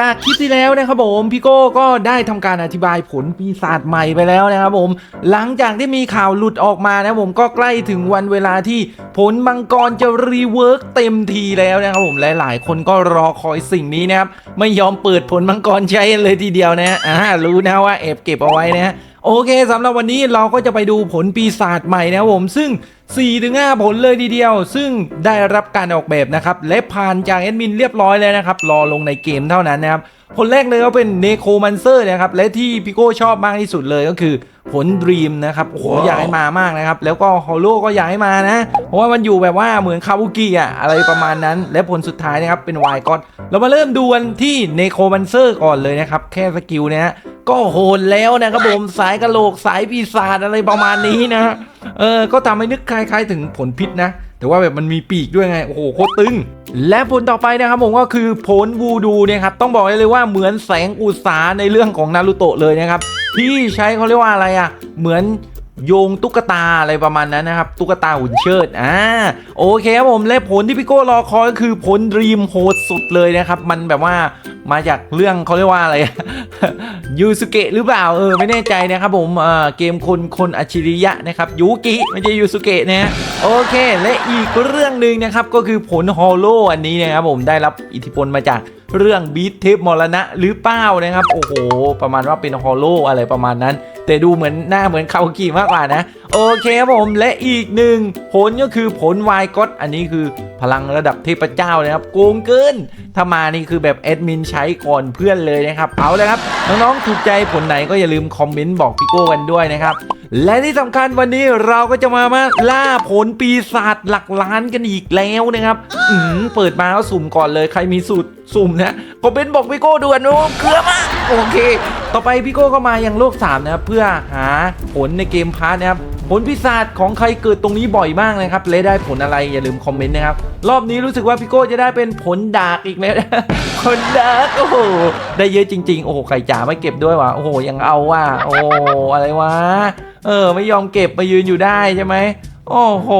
จากคลิปที่แล้วนะครับผมพี่โก้ก็ได้ทำการอธิบายผลปีศาจใหม่ไปแล้วนะครับผม หลังจากที่มีข่าวหลุดออกมานะครับผมก็ใกล้ถึงวันเวลาที่ผลมังกรจะรีเวิร์กเต็มทีแล้วนะครับผมหลายๆ คนก็รอคอยสิ่งนี้นะครับไม่ยอมเปิดผลมังกรใช้เลยทีเดียวนะอ่ารู้นะว่าแอบเก็บเอาไว้นะ โอเคสำหรับวันนี้เราก็จะไปดูผลปีศาจใหม่นะครับผม ซึ่ง 4-5 ผลเลยทีเดียว ซึ่งได้รับการออกแบบนะครับ และผ่านจากแอดมินเรียบร้อยแล้วนะครับ รอลงในเกมเท่านั้นนะครับ ผลแรกเลยก็เป็นเนโคมันเซอร์นะครับ และที่พี่โก้ชอบมากที่สุดเลยก็คือผลดรีมนะครับโอ้โหอยากให้มามากนะครับ แล้วก็ฮอลโลก็อยากให้มานะ เพราะว่ามันอยู่แบบว่าเหมือนคาบุกิอะอะไรประมาณนั้น และผลสุดท้ายนะครับเป็นวายก็เรามาเริ่มดูกันที่เนโคมันเซอร์ก่อนเลยนะครับ แค่สกิลเนี้ย ก็โหดแล้วนะครับผมสายกะโหลกสายปีศาจอะไรประมาณนี้นะเออก็ทำให้นึกคล้ายๆ ถึงผลพิษนะ แต่ว่าแบบมันมีปีกด้วยไง โอ้โหโคตรตึง และผลต่อไปนะครับผมก็คือผลวูดูเนี่ยครับต้องบอกได้เลยว่าเหมือนแสงอุตสาในเรื่องของนารูโตะเลยนะครับ ที่ใช้เขาเรียกว่าอะไรอะ เหมือนโยงตุ๊กตาอะไรประมาณนั้นนะครับ ตุ๊กตาหุ่นเชิดอ่าโอเคครับผมและผลที่พี่โก้รอคอยก็คือผลดรีมโหดสุดเลยนะครับ มันแบบว่า มาจากเรื่องเขาเรียกว่าอะไรยูสุเกะหรือเปล่าเออไม่แน่ใจนะครับผมเออเกมคนคนอัจฉริยะนะครับยูกิไม่ใช่ยูสุเกะนะฮะโอเคและอีกเรื่องหนึ่งนะครับก็คือผลฮอลโลอันนี้นะครับผมได้รับอิทธิพลมาจาก เรื่องบีทเทปมรณะหรือเปล่านะครับ โอ้โห ประมาณว่าเป็นฮอลโลอะไรประมาณนั้น แต่ดูเหมือนหน้าเหมือนคาวากิมากกว่านะ โอเคครับผมและอีกหนึ่งผลก็คือผลวายก็อตอันนี้คือพลังระดับเทพเจ้านะครับโกงเกินถ้ามานี่คือแบบแอดมินใช้ก่อนเพื่อนเลยนะครับเอาเลยครับน้องๆถูกใจผลไหนก็อย่าลืมคอมเมนต์บอกพี่โก้กันด้วยนะครับ และที่สำคัญวันนี้เราก็จะมามาล่าผลปีศาจหลักล้านกันอีกแล้วนะครับ อืมเปิดมาก็สุ่มก่อนเลยใครมีสูตรสุ่มนะคอมเมนต์บอกพี่โก้ด่วนโอ้เกลือมาโอเค ต่อไปพี่โก้ก็มายังโลก3นะครับเพื่อหาผลในเกมพาร์ทนะครับ ผลพิศาจของใครเกิดตรงนี้บ่อยมากนะครับแลได้ผลอะไรอย่าลืมคอมเมนต์นะครับ รอบนี้รู้สึกว่าพี่โก้จะได้เป็นผลดากอีกแล้วผลดากโอ้โหได้เยอะจริง ๆ โอ้โหไข่จ๋าไม่เก็บด้วยวะโอ้โหยังเอาว่ะโอ้อะไรวะเออ ไม่ยอมเก็บมายืนอยู่ได้ใช่ไหมโอ้โห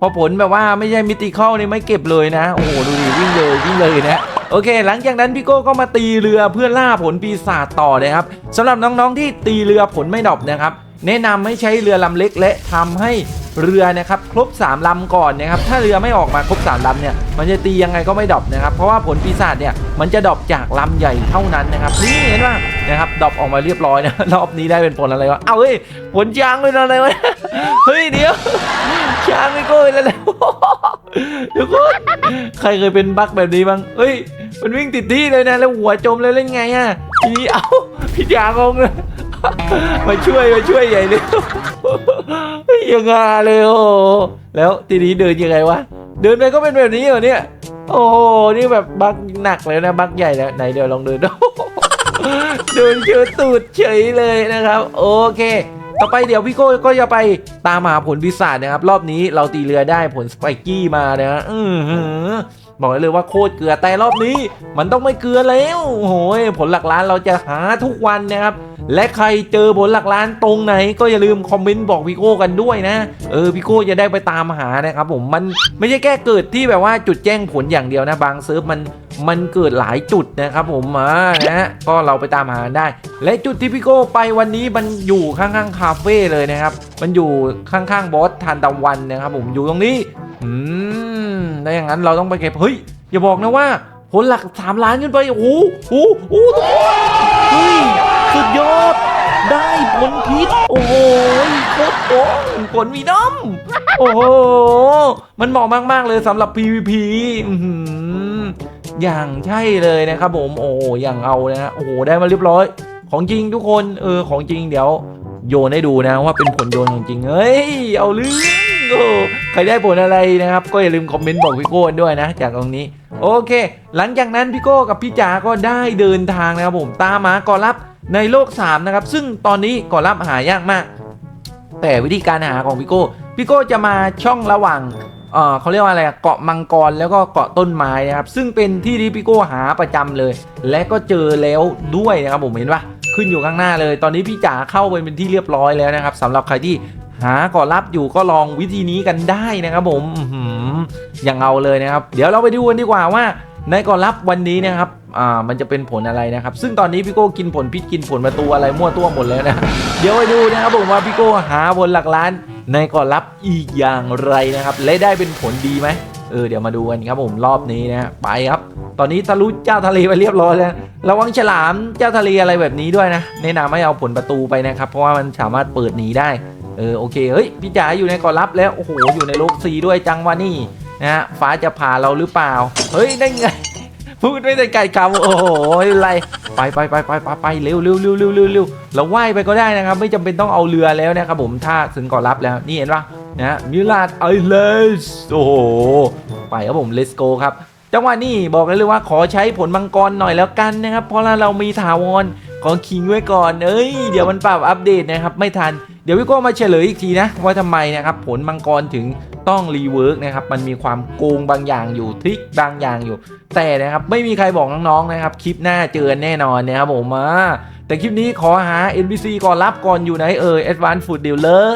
พอผลแบบว่าไม่ใช่มิติเข้านี่ไม่เก็บเลยนะ โอ้โห ดูดิวิ่งเลยวิ่งเลยนะ โอเค หลังจากนั้นพี่โก้ก็มาตีเรือเพื่อล่าผลปีศาจต่อเลยครับสำหรับน้องๆที่ตีเรือผลไม่ดรอปนะครับ แนะนำให้ใช้เรือลำเล็กและทำให้เรือนะครับครบ 3 ลำก่อนนะครับถ้าเรือไม่ออกมาครบ 3 ลำเนี่ยมันจะตียังไงก็ไม่ดรอปนะครับเพราะว่าผลปีศาจเนี่ยมันจะดรอปจากลำใหญ่เท่านั้นนะครับนี่เห็นป่ะนะครับดรอปออกมาเรียบร้อยนะรอบนี้ได้เป็นผลอะไรวะเอาเฮ้ยผลช้างเป็นอะไรวะเฮ้ยเดี๋ยวช้างไม่โก้ยแล้วแหละเดี๋ยวก่อนใครเคยเป็นบั๊กแบบนี้บ้างเฮ้ยมันวิ่งติดที่เลยนะแล้วหัวจมเลยเล่นไงอะทีนี้เอ้าพี่ยางงเลย มาช่วยมาช่วยใหญ่เลยเฮ้ยยังไงเลยโอ้แล้วทีนี้เดินยังไงวะเดินไปก็เป็นแบบนี้เหรอเนี่ย โอ้โหนี่แบบบักหนักเลยนะบักใหญ่แล้วไหนเดี๋ยวลองเดินเดินเจอตูดเฉยเลยนะครับ โอเคต่อไปเดี๋ยวพี่โก้ก็จะไปตามหาผลพิศาจนะครับ รอบนี้เราตีเรือได้ผลสไปกี้มานะอือ บอกเลยว่าโคตรเกลือแต่รอบนี้ มันต้องไม่เกลือแล้วโอ้โหผลหลักล้านเราจะหาทุกวันนะครับและใครเจอผลหลักล้านตรงไหน ก็อย่าลืมคอมเมนต์บอกพี่โก้กันด้วยนะ เออพี่โก้จะได้ไปตามหานะครับผมมันไม่ใช่แค่เกิดที่แบบว่าจุดแจ้งผลอย่างเดียวนะบางเซิร์ฟมันมันเกิดหลายจุดนะครับผมอ่านะก็เราไปตามหาได้ และจุดที่พี่โก้ไปวันนี้มันอยู่ข้างๆคาเฟ่เลยนะครับ มันอยู่ข้างๆบอสทานตะวันนะครับผมอยู่ตรงนี้ อืมถ้อย่างนั้นเราต้องไปเก็บ เฮ้ย อย่าบอกนะว่าผลหลักสามล้านขึ้นไป โอ้โหโอ้โหโอ้โหเฮ้ย สุดยอด ได้ผลพิษ โอ้โหโคตรโกงผลมีน้ำโอ้โห มันเหมาะมาก ๆ เลยสำหรับ PVP อือย่างใช่เลยนะครับผม โอ้อย่างเอานะฮะโอ้โห ได้มาเรียบร้อย ของจริงทุกคน เออ ของจริงเดี๋ยว โยนให้ดูนะว่าเป็นผลโยนของจริง เฮ้ย เอาเรื่อง โอ้ใครได้ผลอะไรนะครับ ก็อย่าลืมคอมเมนต์บอกพี่โก้ด้วยนะ จากตรงนี้ โอเค หลังจากนั้นพี่โก้กับพี่จ๋าก็ได้เดินทางนะครับผมตามหากอรับในโลก 3 นะครับ ซึ่งตอนนี้กอรับหายากมาก แต่วิธีการหาของพี่โก้พี่โก้จะมาช่องระหว่างเออเขาเรียกว่าอะไรเกาะมังกรแล้วก็เกาะต้นไม้นะครับ ซึ่งเป็นที่ที่พี่โก้หาประจำเลย และก็เจอแล้วด้วยนะครับผมเห็นปะขึ้นอยู่ข้างหน้าเลย ตอนนี้พี่จ๋าเข้าไปเป็นที่เรียบร้อยแล้วนะครับสำหรับใครที่ หากาะลับอยู่ก็ลองวิธีนี้กันได้นะครับผมอย่างเอาเลยนะครับ เดี๋ยวเราไปดูกันดีกว่าว่าในก่อนรับวันนี้นะครับอ่ามันจะเป็นผลอะไรนะครับ ซึ่งตอนนี้พี่โก้กินผลพิษกินผลประตูอะไรมั่วตัวหมดเลยนะเดี๋ยวไปดูนะครับผมว่าพี่โก้หาผลหลักล้านในก่อนรับอีกอย่างไรนะครับ และได้เป็นผลดีไหมเออเดี๋ยวมาดูกันครับผมรอบนี้นะไปครับ ตอนนี้ทะลุเจ้าทะเลไปเรียบร้อยแล้วระวังฉลามเจ้าทะเลอะไรแบบนี้ด้วยนะแนะนำให้เอาผลประตูไปนะครับ เพราะว่ามันสามารถเปิดหนีได้ เออโอเคเฮ้ยพี่จ๋าอยู่ในก่อนรับแล้วโอ้โหอยู่ในโลกซีด้วยจังวะนี่นะฮะฟ้าจะผ่าเราหรือเปล่า เฮ้ยได้ไงพูดไม่ได้ไก่คำโอ้โหไม่เป็นไรไปไปไปไปไปไปเร็วเร็วเร็วเร็วเร็วเร็วเราว่ายไปก็ได้นะครับ ไม่จำเป็นต้องเอาเรือแล้วนะครับผมถ้าถึงก่อนรับแล้วนี่เห็นปะนะฮะมิลาดไอเลสโอ้โหไปครับผม let's go ครับจังหวะนี้บอกเลยว่าขอใช้ผลมังกรหน่อยแล้วกันนะครับ เพราะว่าเรามีถาวรขอคิงไว้ก่อน เอ้ย เดี๋ยวมันปรับอัปเดตนะครับ ไม่ทัน เดี๋ยวพี่โก้มาเฉลยอีกทีนะว่าทำไมนะครับผลมังกรถึงต้องรีเวิร์กนะครับมันมีความโกงบางอย่างอยู่ทริคบางอย่างอยู่ แต่นะครับไม่มีใครบอกน้องๆนะครับคลิปหน้าเจอแน่นอนนะครับผมมาแต่คลิปนี้ขอหา NPC ก่อนรับก่อนอยู่ไหนเอ่ย Advanced Food Dealer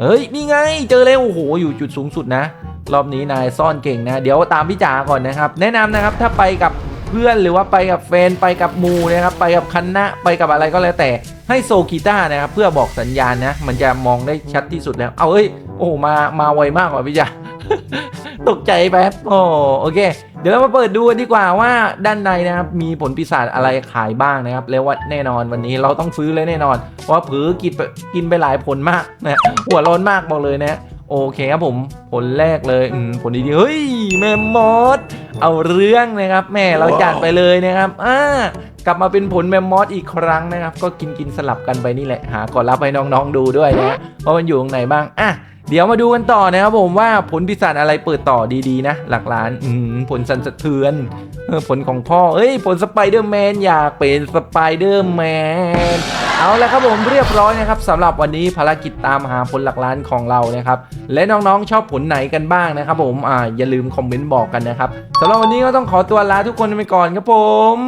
เฮ้ยนี่ไงเจอแล้วโอ้โหอยู่จุดสูงสุดนะ รอบนี้นายซ่อนเก่งนะ เดี๋ยวตามพี่จ๋าก่อนนะครับ แนะนำนะครับถ้าไปกับ พื่อนหรือว่าไปกับแฟนไปกับมูนะครับไปกับคณะไปกับอะไรก็แล้วแต่ให้โซกีต้านะครับเพื่อบอกสัญญาณนะมันจะมองได้ชัดที่สุดแล้วเอาเอ้ยโอ้มามาไวมากกว่าพี่จ๋าตกใจแป๊บโอ้โอเค เดี๋ยวเรามาเปิดดูกันดีกว่าว่าด้านในนะครับมีผลปีศาจอะไรขายบ้างนะครับ แล้วว่าแน่นอนวันนี้เราต้องซื้อเลยแน่นอนว่าผือกินไปกินไปหลายผลมากนะหัวร้อนมากบอกเลยนะโอเคครับผมผลแรกเลยผลดีๆเฮ้ยแมมมอส เอาเรื่องนะครับแม่เราจัดไปเลยนะครับอ่า กลับมาเป็นผลแมมมอสอีกครั้งนะครับ ก็กินกินสลับกันไปนี่แหละ หาก่อนรับให้น้องๆดูด้วยนะว่ามันอยู่ตรงไหนบ้างอะเดี๋ยวมาดูกันต่อนะครับผมว่าผลพิศาจอะไรเปิดต่อดีๆนะ หลักล้านอผลสันสะเทือนผลของพ่อเอ้ย ผลสไปเดอร์แมนอยากเป็นสไปเดอร์แมนเอาละครับผมเรียบร้อยนะครับสำหรับวันนี้ภารกิจตามหาผลหลักล้านของเรานะครับ และน้องๆชอบผลไหนกันบ้างนะครับผมอ่าอย่าลืมคอมเมนต์บอกกันนะครับสำหรับวันนี้ก็ต้องขอตัวลาทุกคนไปก่อนครับผม